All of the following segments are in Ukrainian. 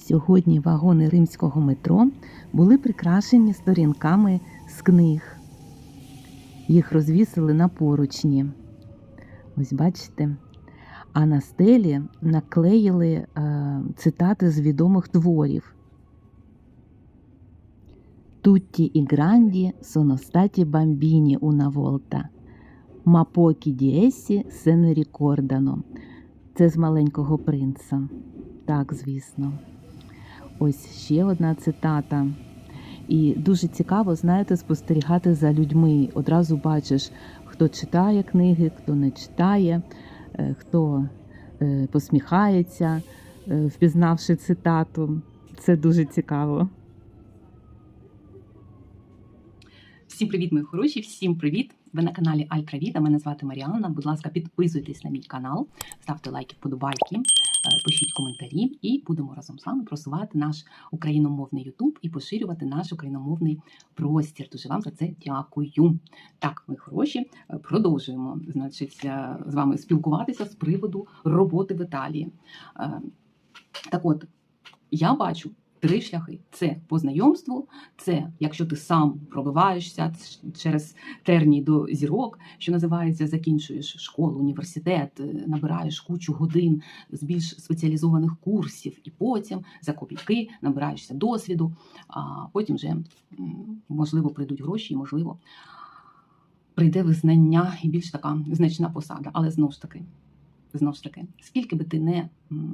Сьогодні вагони римського метро були прикрашені сторінками з книг. Їх розвісили на поручні. Ось бачите. А на стелі наклеїли е, цитати з відомих творів. Тутті і гранді volta, ma pochi di essi se ne ricordano. Це з маленького принца. Так, звісно. Ось ще одна цитата. І дуже цікаво, знаєте, спостерігати за людьми. Одразу бачиш, хто читає книги, хто не читає, е, хто е, посміхається, е, впізнавши цитату. Це дуже цікаво. Всім привіт, мої хороші! Всім привіт! Ви на каналі Альтравіта. Мене звати Маріанна. Будь ласка, підписуйтесь на мій канал, ставте лайки, вподобайки, е, пишіть коментарі, і будемо разом з вами просувати наш україномовний Ютуб і поширювати наш україномовний простір. Дуже вам за це дякую. Так, мої хороші, е, продовжуємо значить, е, з вами спілкуватися з приводу роботи в Італії. Так от, я бачу. Три шляхи: це по знайомству, це якщо ти сам пробиваєшся через терній до зірок, що називається, закінчуєш школу, університет, е, набираєш кучу годин з більш спеціалізованих курсів, і потім за копійки набираєшся досвіду, а потім вже можливо прийдуть гроші, і можливо прийде визнання і більш така значна посада. Але знову ж таки. Знову ж таки, скільки би ти не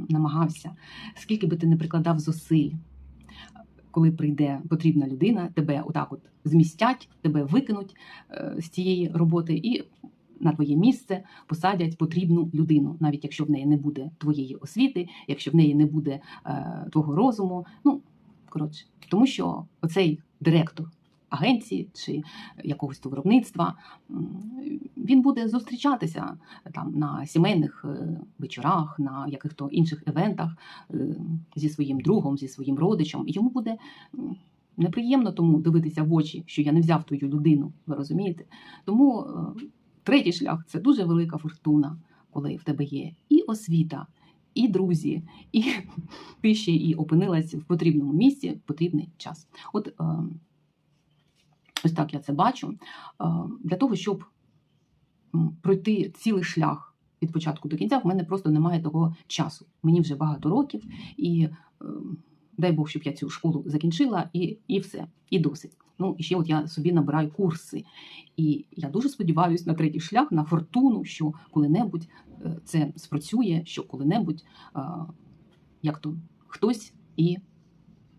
намагався, скільки би ти не прикладав зусиль, коли прийде потрібна людина, тебе отак от змістять, тебе викинуть е, з цієї роботи і на твоє місце посадять потрібну людину, навіть якщо в неї не буде твоєї освіти, якщо в неї не буде е, твого розуму. Ну коротше, тому що оцей директор агенції чи якогось то виробництва він буде зустрічатися там на сімейних е, вечорах, на яких-то інших івентах е, зі своїм другом, зі своїм родичем. І йому буде неприємно тому дивитися в очі, що я не взяв твою людину. Ви розумієте? Тому е, третій шлях це дуже велика фортуна, коли в тебе є і освіта. І друзі, і ти ще і опинилась в потрібному місці в потрібний час. От е, ось так я це бачу. Е, Для того, щоб пройти цілий шлях від початку до кінця, в мене просто немає того часу. Мені вже багато років, і е, дай Бог, щоб я цю школу закінчила, і, і все, і досить. Ну, і ще от я собі набираю курси. І я дуже сподіваюся на третій шлях, на фортуну, що коли-небудь е, це спрацює, що коли-небудь е, як то хтось і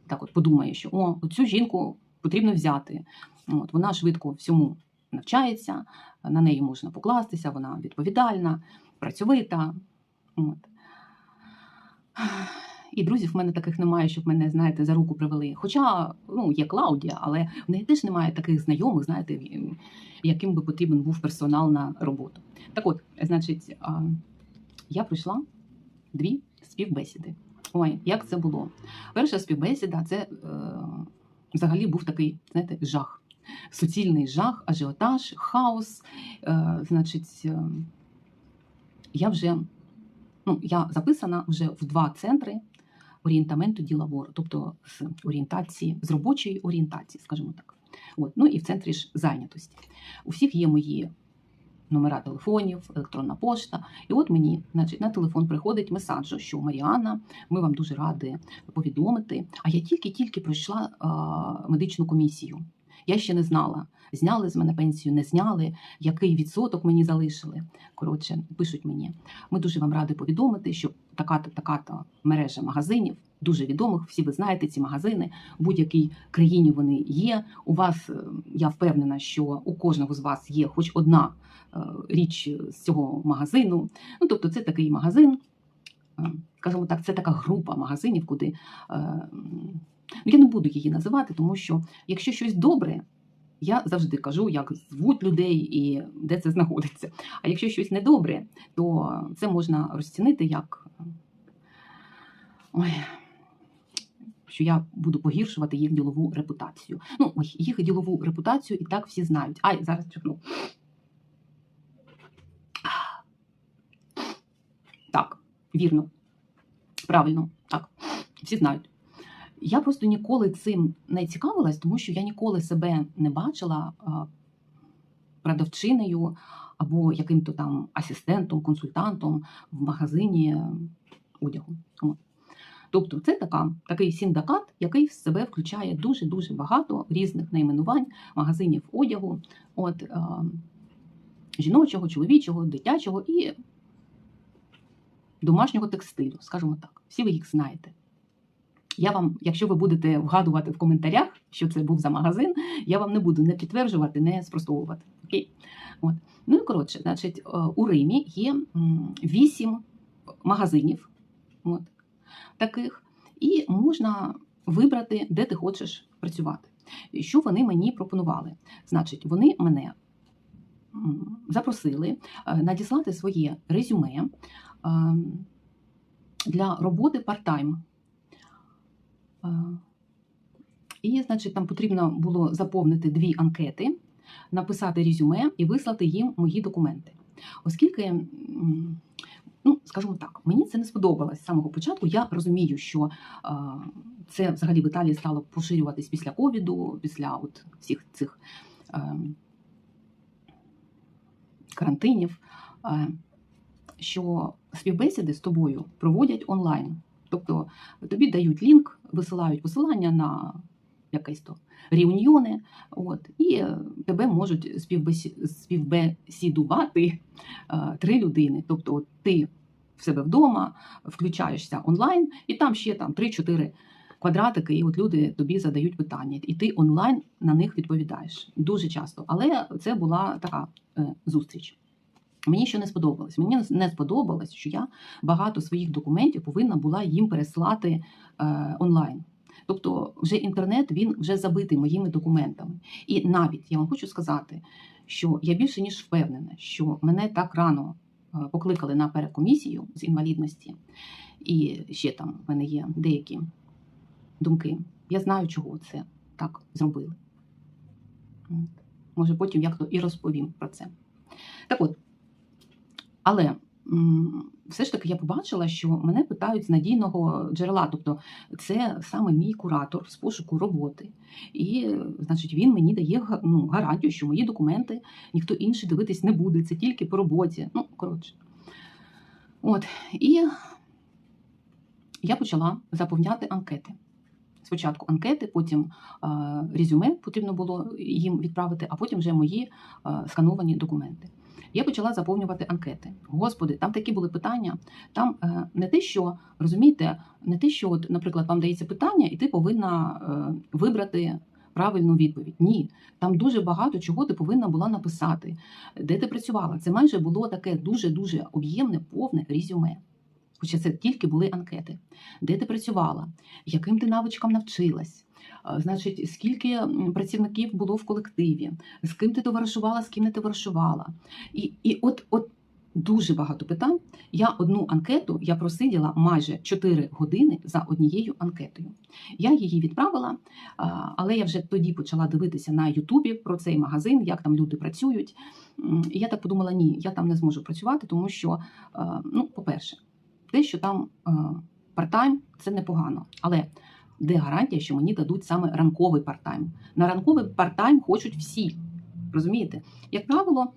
так от подумає, що о, цю жінку потрібно взяти. От, вона швидко всьому навчається, на неї можна покластися, вона відповідальна, працьовита. От. І друзів в мене таких немає, щоб мене, знаєте, за руку привели. Хоча ну, є Клаудія, але в неї теж немає таких знайомих, знаєте, яким би потрібен був персонал на роботу. Так от, значить, я пройшла дві співбесіди. Ой, як це було? Перша співбесіда це е, взагалі був такий, знаєте, жах. Суцільний жах, ажіотаж, хаос. Е, значить, е, я вже ну, я записана вже в два центри орієнтаменту ді лавору, тобто з орієнтації, з робочої орієнтації, скажімо так. От. Ну і в центрі ж зайнятості. У всіх є мої номера телефонів, електронна пошта. І от мені значить, на телефон приходить месадж, що Маріана, ми вам дуже раді повідомити. А я тільки-тільки пройшла а, медичну комісію. Я ще не знала, зняли з мене пенсію, не зняли, який відсоток мені залишили. Коротше, пишуть мені. Ми дуже вам раді повідомити, що така-то така-то мережа магазинів, дуже відомих, всі ви знаєте ці магазини, в будь-якій країні вони є. У вас, е, я впевнена, що у кожного з вас є хоч одна е, річ з цього магазину. Ну, тобто, це такий магазин, е, скажімо так, це така група магазинів, куди. Ну, я не буду її називати, тому що якщо щось добре, я завжди кажу, як звуть людей і де це знаходиться. А якщо щось недобре, то це можна розцінити як ой, що я буду погіршувати їх ділову репутацію. Ну, їх ділову репутацію і так всі знають. Ай, зараз чихну. Так, вірно, правильно, так, всі знають. Я просто ніколи цим не цікавилась, тому що я ніколи себе не бачила а, продавчинею або яким-то там асистентом, консультантом в магазині одягу. Тобто це така, такий синдикат, який в себе включає дуже-дуже багато різних найменувань магазинів одягу, от, е, жіночого, чоловічого, дитячого і домашнього текстилю, скажімо так. Всі ви їх знаєте. Я вам, якщо ви будете вгадувати в коментарях, що це був за магазин, я вам не буду не підтверджувати, не спростовувати. Окей? От. Ну і коротше, значить, е, у Римі є вісім магазинів от, таких, і можна вибрати, де ти хочеш працювати. І Що вони мені пропонували? Значить, вони мене запросили е, надіслати своє резюме е, для роботи part-time. Е, І, значить, там потрібно було заповнити дві анкети, написати резюме і вислати їм мої документи. Оскільки, ну, скажімо так, мені це не сподобалось з самого початку. Я розумію, що е, це взагалі в Італії стало поширюватись після ковіду, після от всіх цих е, карантинів, що співбесіди з тобою проводять онлайн. Тобто тобі дають лінк, висилають посилання на якесь то реуньйони, от, і е, тебе можуть співбесі... співбесідувати е, три людини. Тобто от ти в себе вдома включаєшся онлайн, і там ще там 3-4 квадратики, і от люди тобі задають питання, і ти онлайн на них відповідаєш дуже часто. Але це була така е, зустріч. Мені що не сподобалось. Мені не сподобалось, що я багато своїх документів повинна була їм переслати е, онлайн. Тобто, вже інтернет він вже забитий моїми документами. І навіть я вам хочу сказати, що я більше ніж впевнена, що мене так рано е, покликали на перекомісію з інвалідності, і ще там в мене є деякі думки. Я знаю, чого це так зробили. Може, потім як то і розповім про це. Так от. Але все ж таки я побачила, що мене питають з надійного джерела. Тобто, це саме мій куратор з пошуку роботи. І, значить, він мені дає ну, гарантію, що мої документи ніхто інший дивитись не буде. Це тільки по роботі. Ну, коротше. От. І я почала заповняти анкети. Спочатку анкети, потім резюме потрібно було їм відправити, а потім вже мої скановані документи. Я почала заповнювати анкети. Господи, там такі були питання. Там е, не те, що розумієте, не те, що, от, наприклад, вам дається питання, і ти повинна е, вибрати правильну відповідь. Ні, там дуже багато чого ти повинна була написати, де ти працювала. Це майже було таке дуже дуже об'ємне, повне резюме. Хоча це тільки були анкети, де ти працювала, яким ти навичкам навчилась, значить, скільки працівників було в колективі, з ким ти товаришувала, з ким не товаришувала. І, і от, от дуже багато питань. Я одну анкету я просиділа майже 4 години за однією анкетою. Я її відправила, але я вже тоді почала дивитися на Ютубі про цей магазин, як там люди працюють. І я так подумала: ні, я там не зможу працювати, тому що, ну, по-перше, те, що там парт-тайм, це непогано. Але де гарантія, що мені дадуть саме ранковий парт-тайм? На ранковий парт-тайм хочуть всі. Розумієте? Як правило,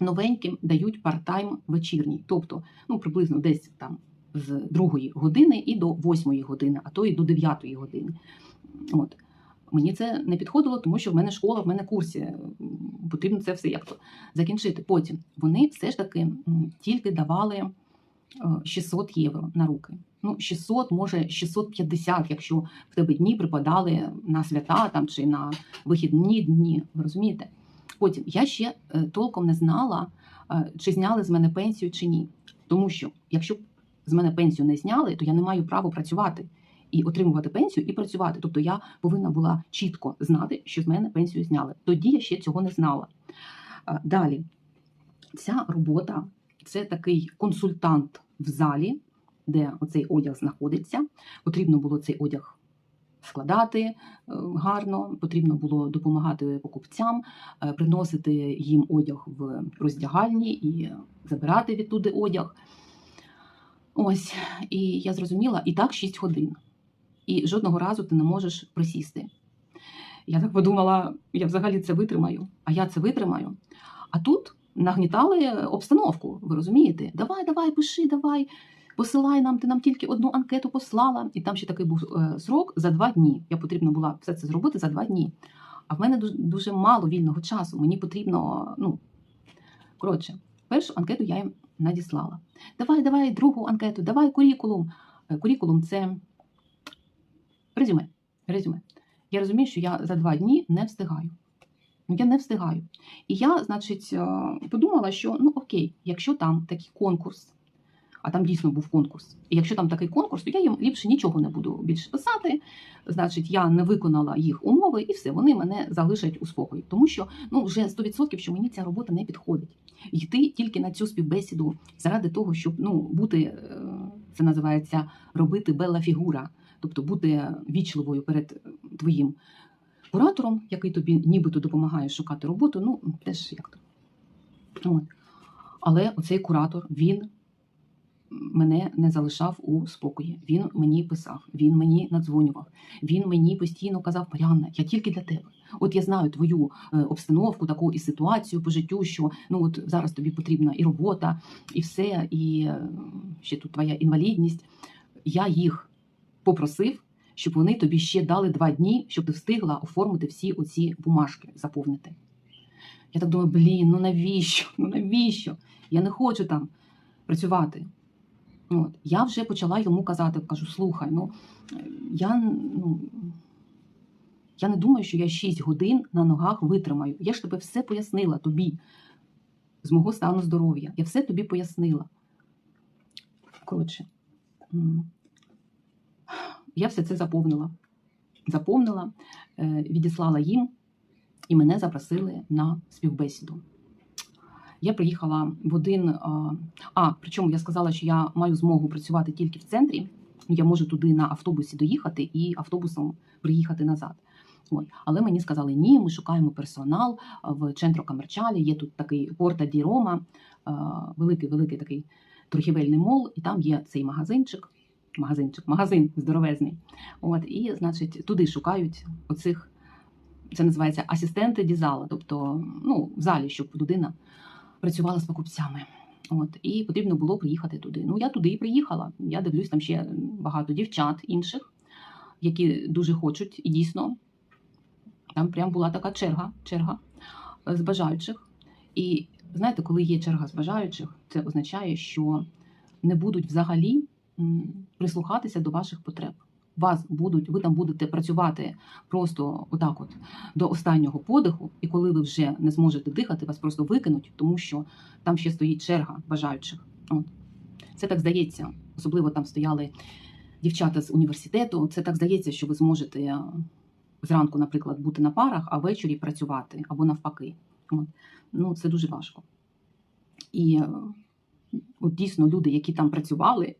новеньким дають парт-тайм вечірній, тобто ну, приблизно десь там з другої години і до восьмої години, а то і до дев'ятої години. От. Мені це не підходило, тому що в мене школа, в мене курси. Потрібно це все як то закінчити. Потім вони все ж таки тільки давали 600 євро на руки. Ну, 600, може 650, якщо в тебе дні припадали на свята там чи на вихідні дні. Ви розумієте? Потім я ще е, толком не знала, е, чи зняли з мене пенсію чи ні. Тому що якщо з мене пенсію не зняли, то я не маю права працювати і отримувати пенсію і працювати. Тобто я повинна була чітко знати, що з мене пенсію зняли. Тоді я ще цього не знала. Е, Далі, ця робота це такий консультант в залі, де оцей одяг знаходиться. Потрібно було цей одяг складати е, гарно, потрібно було допомагати покупцям, е, приносити їм одяг в роздягальні і забирати відтуди одяг. Ось, і я зрозуміла, і так 6 годин. і жодного разу ти не можеш присісти. Я так подумала, я взагалі це витримаю, а я це витримаю. А тут нагнітали обстановку, ви розумієте? Давай, давай, пиши, давай, посилай нам, ти нам тільки одну анкету послала. І там ще такий був е, срок за два дні. Я потрібно була все це зробити за два дні. А в мене дуже, мало вільного часу. Мені потрібно, ну, коротше, першу анкету я їм надіслала. Давай, давай, другу анкету, давай курікулум. Е, Курікулум це резюме. резюме. Я розумію, що я за два дні не встигаю. Ну, Я не встигаю. І я, значить, е, подумала, що ну окей, якщо там такий конкурс, а там дійсно був конкурс, і якщо там такий конкурс, то я їм ліпше нічого не буду більше писати. Значить, я не виконала їх умови, і все, вони мене залишать у спокої. Тому що ну вже 100% що мені ця робота не підходить. Йти тільки на цю співбесіду заради того, щоб ну бути, е, це називається робити белла фігура, тобто бути вічливою перед твоїм куратором, який тобі нібито допомагає шукати роботу, ну теж як то. От. Але оцей куратор, він мене не залишав у спокої. Він мені писав, він мені надзвонював, він мені постійно казав: Маріанна, я тільки для тебе. От я знаю твою е, обстановку, таку і ситуацію по життю, що ну от зараз тобі потрібна і робота, і все, і е, ще тут твоя інвалідність. Я їх попросив, щоб вони тобі ще дали два дні, щоб ти встигла оформити всі оці бумажки, заповнити. Я так думаю, блін, ну навіщо? Ну навіщо? Я не хочу там працювати. От. Я вже почала йому казати, кажу, слухай, ну я, ну, я не думаю, що я 6 годин на ногах витримаю. Я ж тебе все пояснила тобі з мого стану здоров'я. Я все тобі пояснила. Коротше, я все це заповнила. Заповнила, е, відіслала їм, і мене запросили на співбесіду. Я приїхала в один. а, А, причому я сказала, що я маю змогу працювати тільки в центрі. Я можу туди на автобусі доїхати і автобусом приїхати назад. От. Але мені сказали, ні, ми шукаємо персонал в центру Камерчалі. Є тут такий порта Ді Рома, великий великий такий торгівельний мол, і там є цей магазинчик. Магазинчик, магазин здоровезний. От, і, значить, туди шукають оцих, це називається асистенти дізала, тобто ну, в залі, щоб людина працювала з покупцями. От, і потрібно було приїхати туди. Ну, я туди і приїхала. Я дивлюсь, там ще багато дівчат інших, які дуже хочуть, і дійсно, там прям була така черга, черга е, з бажаючих. І знаєте, коли є черга з бажаючих, це означає, що не будуть взагалі прислухатися до ваших потреб. Вас будуть, ви там будете працювати просто отак, от до останнього подиху, і коли ви вже не зможете дихати, вас просто викинуть, тому що там ще стоїть черга бажаючих. От. Це так здається, особливо там стояли дівчата з університету. Це так здається, що ви зможете е, зранку, наприклад, бути на парах, а ввечері працювати або навпаки. От. Ну, це дуже важко. І е, от дійсно люди, які там працювали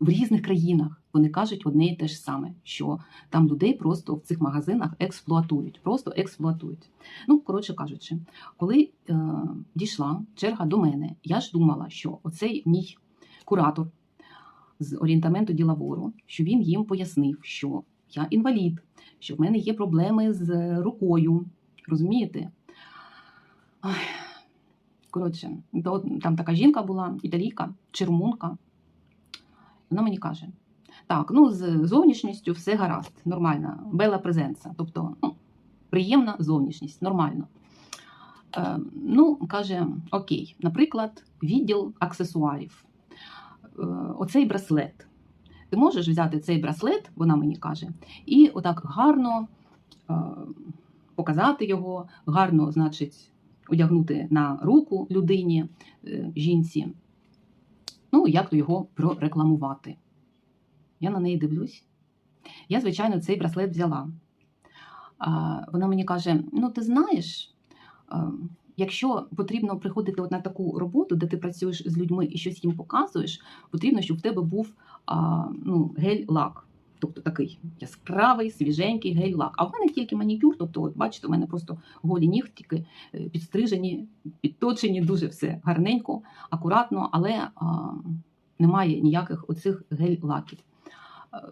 в різних країнах, вони кажуть одне і те ж саме, що там людей просто в цих магазинах експлуатують, просто експлуатують. Ну, коротше кажучи, коли е, дійшла черга до мене, я ж думала, що оцей мій куратор з орієнтаменту ділавору, що він їм пояснив, що я інвалід, що в мене є проблеми з рукою. Розумієте? Коротше, то, там така жінка була, італійка, чи румунка. Вона мені каже: так, ну з зовнішністю все гаразд, нормально, бела презенца, тобто ну, приємна зовнішність, нормально. Е, ну, каже, окей, наприклад, відділ аксесуарів. Е, оцей браслет. Ти можеш взяти цей браслет, вона мені каже, і отак гарно е, показати його, гарно, значить, одягнути на руку людині, е, жінці. Ну, як то його прорекламувати. Я на неї дивлюсь. Я, звичайно, цей браслет взяла. Вона мені каже: ну, ти знаєш, якщо потрібно приходити на таку роботу, де ти працюєш з людьми і щось їм показуєш, потрібно, щоб в тебе був ну, гель-лак. Тобто такий яскравий, свіженький гель-лак. А в мене тільки манікюр, тобто, от бачите, у мене просто голі нігтики е, підстрижені, підточені, дуже все гарненько, акуратно, але а, немає ніяких оцих гель-лаків.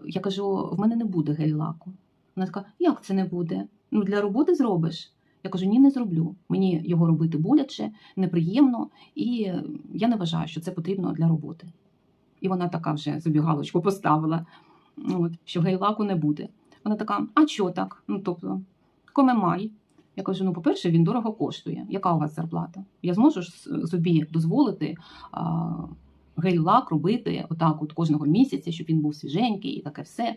Я кажу: в мене не буде гель-лаку. Вона така, як це не буде? Ну, для роботи зробиш. Я кажу, ні, не зроблю. Мені його робити боляче, неприємно, і я не вважаю, що це потрібно для роботи. І вона така вже собі галочку поставила, от, що гель-лаку не буде. Вона така, а чого так? Ну, тобто, комемай. Я кажу: ну, по-перше, він дорого коштує. Яка у вас зарплата? Я зможу собі дозволити а, гель-лак робити отак от кожного місяця, щоб він був свіженький і таке все.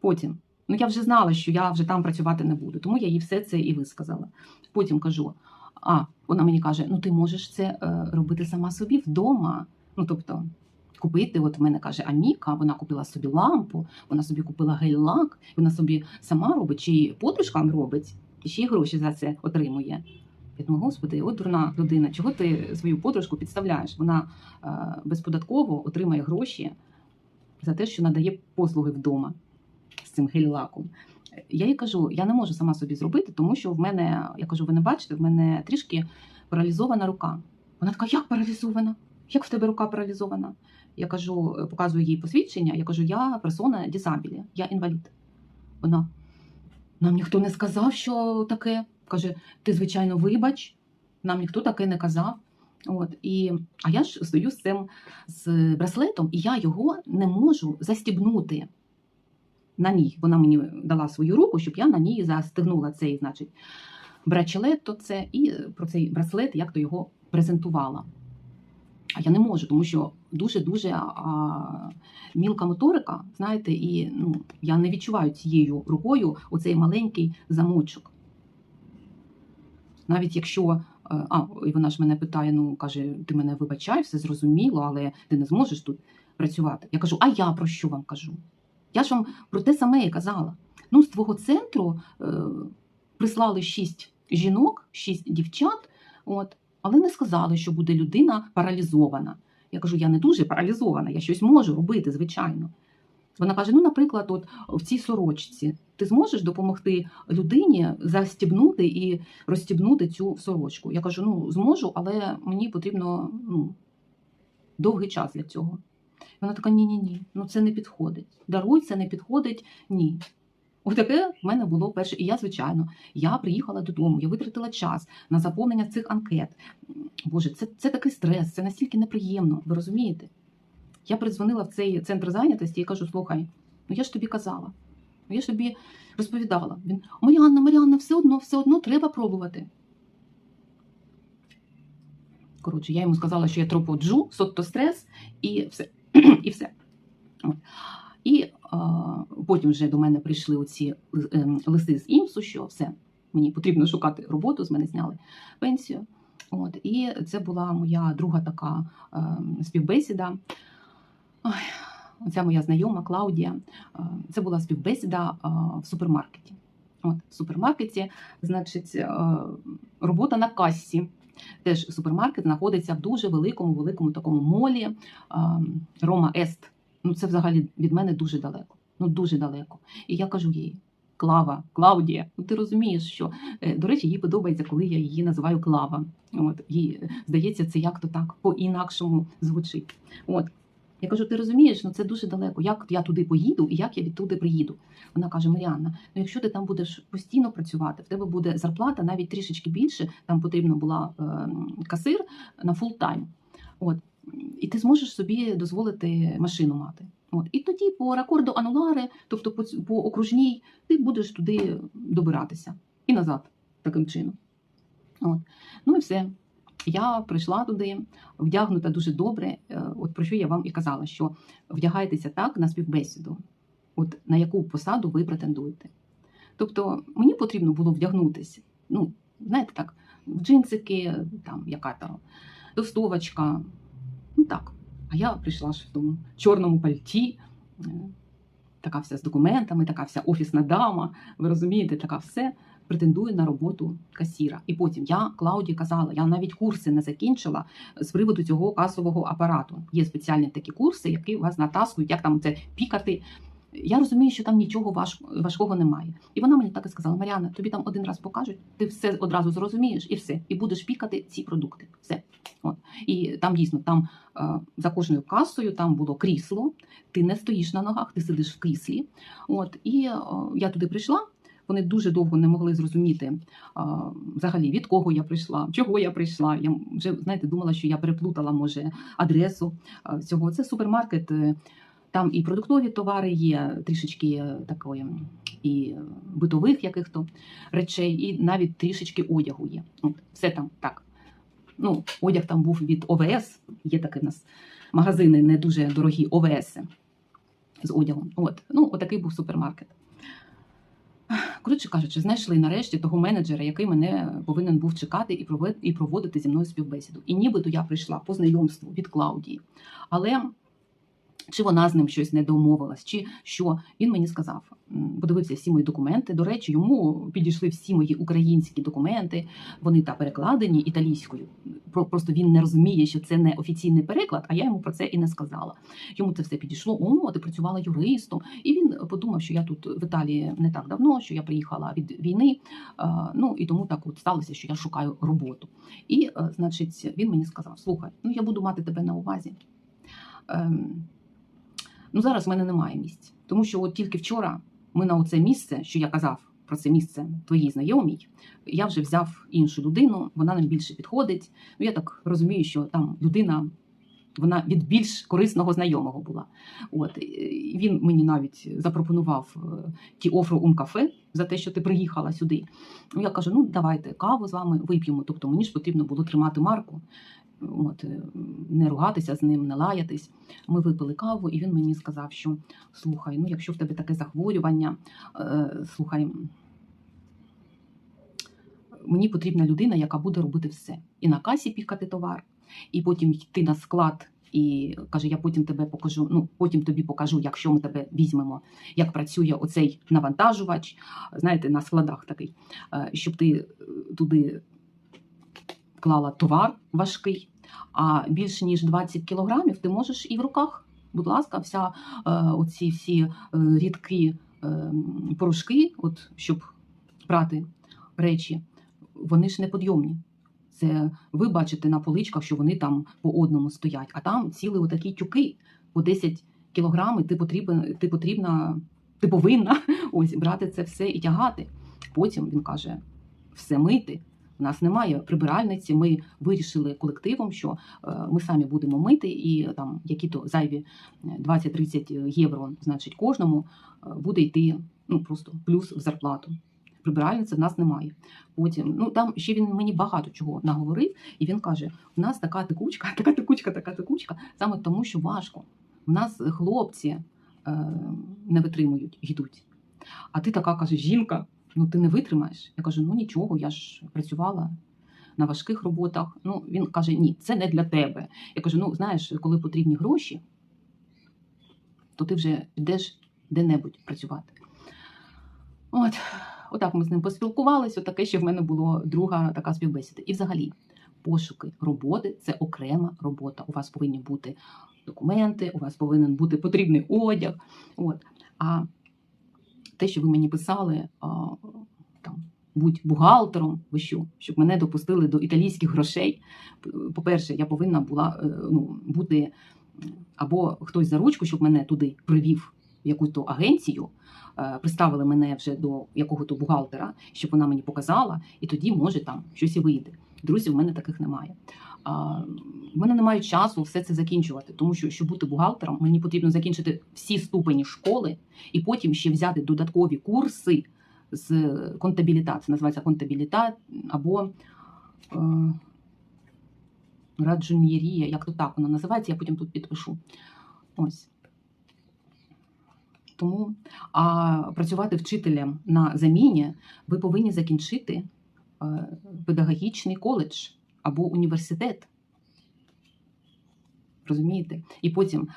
Потім, ну я вже знала, що я вже там працювати не буду, тому я їй все це і висказала. Потім кажу: а вона мені каже: ну ти можеш це е, робити сама собі вдома. Ну тобто, купити, от в мене каже Аміка, вона купила собі лампу, вона собі купила гель-лак, вона собі сама робить, чи й подружкам робить, і ще й гроші за це отримує. Я думаю, господи, от дурна людина, чого ти свою подружку підставляєш? Вона е, безподатково отримає гроші за те, що надає послуги вдома з цим гель-лаком. Я їй кажу, я не можу сама собі зробити, тому що в мене, я кажу, ви не бачите, в мене трішки паралізована рука. Вона така, як паралізована? Як в тебе рука паралізована? Я кажу, е, показую їй посвідчення, я кажу, я персона дізабілі, я інвалід. Вона нам ніхто не сказав, що таке. Каже, ти, звичайно, вибач, нам ніхто таке не казав. От, і, а я ж стою з цим з браслетом, і я його не можу застібнути на ній. Вона мені дала свою руку, щоб я на ній застегнула цей, значить, брачелет, це і про цей браслет, як то його презентувала. А я не можу, тому що дуже-дуже мілка моторика, знаєте, і ну, я не відчуваю цією рукою оцей маленький замочок. Навіть якщо, е, а, і вона ж мене питає: ну каже, ти мене вибачай, все зрозуміло, але ти не зможеш тут працювати. Я кажу, а я про що вам кажу? Я ж вам про те саме і казала. Ну, з твого центру е, прислали шість жінок, шість дівчат, от, але не сказали, що буде людина паралізована. Я кажу, я не дуже паралізована, я щось можу робити, звичайно. Вона каже: ну, наприклад, от в цій сорочці ти зможеш допомогти людині застібнути і розстібнути цю сорочку. Я кажу, ну зможу, але мені потрібно ну, довгий час для цього. Вона така: ні, ні, ні, ну це не підходить. Даруй, це не підходить, ні. Отаке в мене було перше. І я, звичайно, я приїхала додому, я витратила час на заповнення цих анкет. Боже, це, це такий стрес, це настільки неприємно, ви розумієте? Я придзвонила в цей центр зайнятості і кажу: слухай, ну я ж тобі казала, ну я ж тобі розповідала. Він Маріанна, Маріанна, все одно, все одно треба пробувати. Коротше, я йому сказала, що я троподжу, соттострес і все. і все. От. І а, потім вже до мене прийшли оці е, листи з імсу, що все, мені потрібно шукати роботу, з мене зняли пенсію. От, і це була моя друга така е, співбесіда. Ой, оця моя знайома Клаудія. е, Це була співбесіда е, в супермаркеті. От, в супермаркеті, значить, е, робота на касі. Теж супермаркет знаходиться в дуже великому, великому такому молі е, Рома Ест. Ну, це взагалі від мене дуже далеко. Ну, дуже далеко. І я кажу їй: Клава, Клаудія, ну ти розумієш, що е, до речі, їй подобається, коли я її називаю Клава. От їй е, здається, це як то так по-інакшому звучить. От. Я кажу, ти розумієш, ну це дуже далеко. Як я туди поїду і як я відтуди приїду? Вона каже: Маріанна, ну якщо ти там будеш постійно працювати, в тебе буде зарплата навіть трішечки більше. Там потрібна була е, касир на фул тайм. От і ти зможеш собі дозволити машину мати. От і тоді по ракорду анулари, тобто по, по окружній, ти будеш туди добиратися і назад таким чином. От. Ну і все. Я прийшла туди, вдягнута дуже добре. Е, От про що я вам і казала, що вдягайтеся так на співбесіду, от на яку посаду ви претендуєте. Тобто мені потрібно було вдягнутися, ну, знаєте, так, в джинсики, там яка там товстовочка. Ну так. А я прийшла ж в тому чорному пальті, е, така вся з документами, така вся офісна дама. Ви розумієте, така все претендує на роботу касіра. І потім я Клауді казала, я навіть курси не закінчила з приводу цього касового апарату. Є спеціальні такі курси, які вас натаскують, як там це пікати. Я розумію, що там нічого важ, важкого немає. І вона мені так і сказала: Маріана, тобі там один раз покажуть, ти все одразу зрозумієш і все, і будеш пікати ці продукти. Все. От. І там дійсно там е, за кожною касою там було крісло, ти не стоїш на ногах, ти сидиш в кріслі. От. І е, я туди прийшла. Вони дуже довго не могли зрозуміти а, взагалі від кого я прийшла, чого я прийшла. Я вже знаєте, думала, що я переплутала може адресу а, цього. Це супермаркет. Там і продуктові товари є трішечки такої, і битових яких-то речей, і навіть трішечки одягу є. Все там так. Ну, одяг там був від ОВС. Є такі в нас магазини не дуже дорогі ОВС з одягом. От, ну, отакий був супермаркет. Коротше кажучи, знайшли нарешті того менеджера, який мене повинен був чекати і проводити зі мною співбесіду. І нібито я прийшла по знайомству від Клаудії. Але чи вона з ним щось не домовилась, чи що він мені сказав, подивився всі мої документи. До речі, йому підійшли всі мої українські документи. Вони та перекладені італійською. Про- Просто він не розуміє, що це не офіційний переклад, а я йому про це і не сказала. Йому це все підійшло. О, ти працювала юристом. І він подумав, що я тут в Італії не так давно, що я приїхала від війни. Ну і тому так от сталося, що я шукаю роботу. І, е, значить, він мені сказав: слухай, ну я буду мати тебе на увазі. Ну, зараз в мене немає місць, тому що от тільки вчора ми на оце місце, що я казав про це місце твоїй знайомій, я вже взяв іншу людину, вона нам більше підходить. Ну, я так розумію, що там людина. Вона від більш корисного знайомого була. От він мені навіть запропонував е, ті офру ум кафе за те, що ти приїхала сюди. Ну я кажу: ну давайте каву з вами вип'ємо. Тобто мені ж потрібно було тримати марку, от е, не ругатися з ним, не лаятись. Ми випили каву, і він мені сказав, що слухай, ну якщо в тебе таке захворювання, е, слухай, мені потрібна людина, яка буде робити все. І на касі пікати товар, і потім йти на склад. І каже, я потім тебе покажу. Ну потім тобі покажу, якщо ми тебе візьмемо, як працює оцей навантажувач. Знаєте, на складах такий, е, щоб ти е, туди клала товар важкий, а більше ніж 20 кілограмів ти можеш і в руках. Будь ласка, вся е, оці всі е, рідкі е, порошки, от щоб прати речі, вони ж не підйомні. Це ви бачите на поличках, що вони там по одному стоять, а там ціли отакі тюки по 10 кілограми. Ти потрібен, ти потрібна, ти повинна ось брати це все і тягати. Потім він каже: все мити. У нас немає прибиральниці. Ми вирішили колективом, що е, ми самі будемо мити, і там які-то зайві е, 20-30 євро, значить, кожному е, буде йти ну просто плюс в зарплату. Прибиральниці в нас немає. Потім, ну там ще він мені багато чого наговорив, і він каже: у нас така текучка, така текучка, така текучка, саме тому, що важко. У нас хлопці е, не витримують, йдуть. А ти така каже, жінка, ну ти не витримаєш. Я кажу, ну нічого, я ж працювала на важких роботах. Ну, він каже, ні, це не для тебе. Я кажу, ну знаєш, коли потрібні гроші, то ти вже йдеш де-небудь працювати. От, отак ми з ним поспілкувалися. Отаке ще в мене була друга така співбесіда. І взагалі, пошуки роботи це окрема робота. У вас повинні бути документи, у вас повинен бути потрібний одяг. От. А те, що ви мені писали, там, будь бухгалтером, ви що, щоб мене допустили до італійських грошей. По-перше, я повинна була е, ну, бути або хтось за ручку, щоб мене туди привів в якусь агенцію, е, приставили мене вже до якого-то бухгалтера, щоб вона мені показала, і тоді, може, там щось і вийде. Друзів в мене таких немає. А, в мене немає часу все це закінчувати, тому що, щоб бути бухгалтером, мені потрібно закінчити всі ступені школи і потім ще взяти додаткові курси з контабіліта. Це називається контабіліта або е, раджунєрія, як то так воно називається, я потім тут підпишу. Ось. Тому а працювати вчителем на заміні ви повинні закінчити педагогічний коледж або університет. Розумієте? І потім,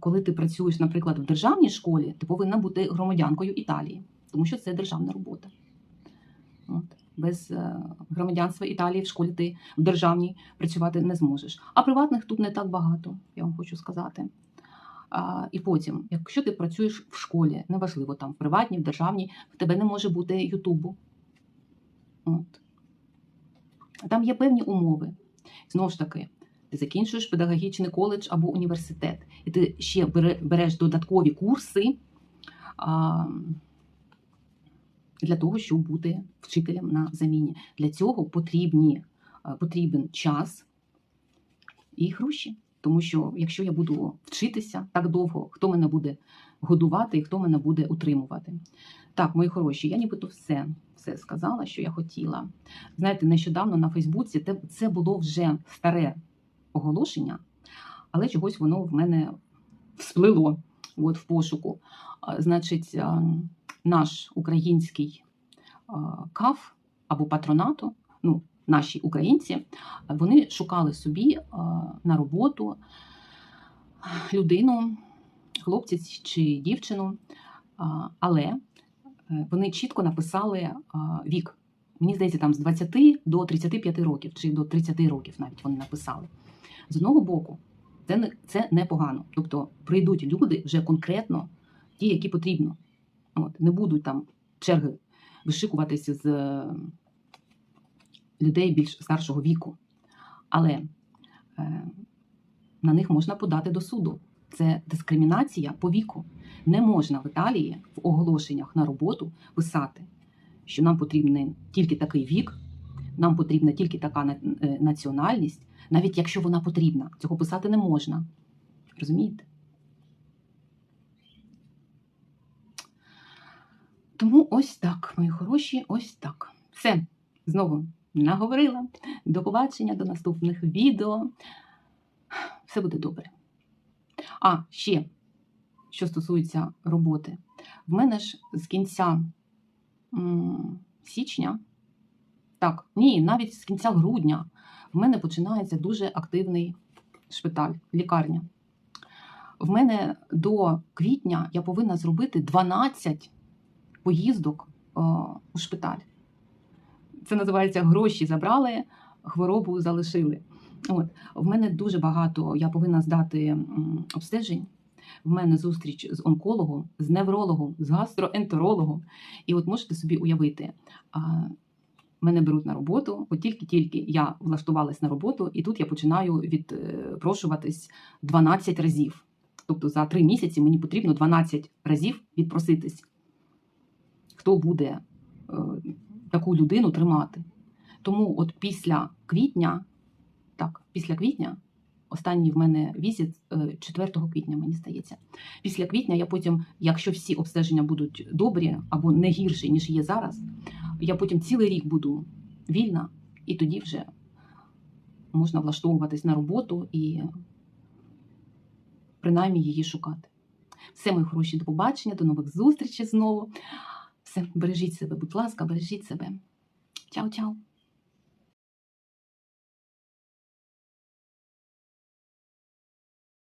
коли ти працюєш, наприклад, в державній школі, ти повинна бути громадянкою Італії, тому що це державна робота. От. Без е, громадянства Італії в школі ти в державній працювати не зможеш. А приватних тут не так багато, я вам хочу сказати. А, і потім, якщо ти працюєш в школі, неважливо там в приватній, в державній, в тебе не може бути Ютубу. От. Там є певні умови. Знову ж таки, ти закінчуєш педагогічний коледж або університет, і ти ще береш додаткові курси а, для того, щоб бути вчителем на заміні. Для цього потрібні, потрібен час і гроші. Тому що якщо я буду вчитися так довго, хто мене буде годувати і хто мене буде утримувати? Так, мої хороші, я нібито все, все сказала, що я хотіла. Знаєте, нещодавно на Фейсбуці це було вже старе оголошення, але чогось воно в мене всплило от, в пошуку. Значить, наш український КАФ або патронату, ну, наші українці, вони шукали собі на роботу людину, хлопця чи дівчину, але вони чітко написали вік. Мені здається, там з 20 до 35 років, чи до 30 років навіть вони написали. З одного боку, це не це непогано. Тобто прийдуть люди вже конкретно ті, які потрібно. От, не будуть там черги вишикуватися з людей більш старшого віку. Але е, на них можна подати до суду. Це дискримінація по віку. Не можна в Італії в оголошеннях на роботу писати, що нам потрібен тільки такий вік, нам потрібна тільки така е, національність, навіть якщо вона потрібна. Цього писати не можна. Розумієте? Тому ось так, мої хороші, ось так. Все, знову наговорила. До побачення, до наступних відео. Все буде добре. А, ще, що стосується роботи. В мене ж з кінця січня, так, ні, навіть з кінця грудня в мене починається дуже активний шпиталь, лікарня. В мене до квітня я повинна зробити 12 поїздок е, у шпиталь. Це називається гроші забрали, хворобу залишили. От. В мене дуже багато, я повинна здати обстежень. В мене зустріч з онкологом, з неврологом, з гастроентерологом. І от можете собі уявити, мене беруть на роботу, от тільки-тільки я влаштувалась на роботу, і тут я починаю відпрошуватись 12 разів. Тобто за три місяці мені потрібно 12 разів відпроситись. Хто буде е, таку людину тримати? Тому от після квітня, так, після квітня, останній в мене візит е, 4 квітня, мені здається. Після квітня я потім, якщо всі обстеження будуть добрі або не гірші, ніж є зараз, я потім цілий рік буду вільна, і тоді вже можна влаштовуватись на роботу і принаймні її шукати. Все, мої хороші, до побачення, до нових зустрічей знову. Все, бережіть себе, будь ласка, бережіть себе. Чао-чао.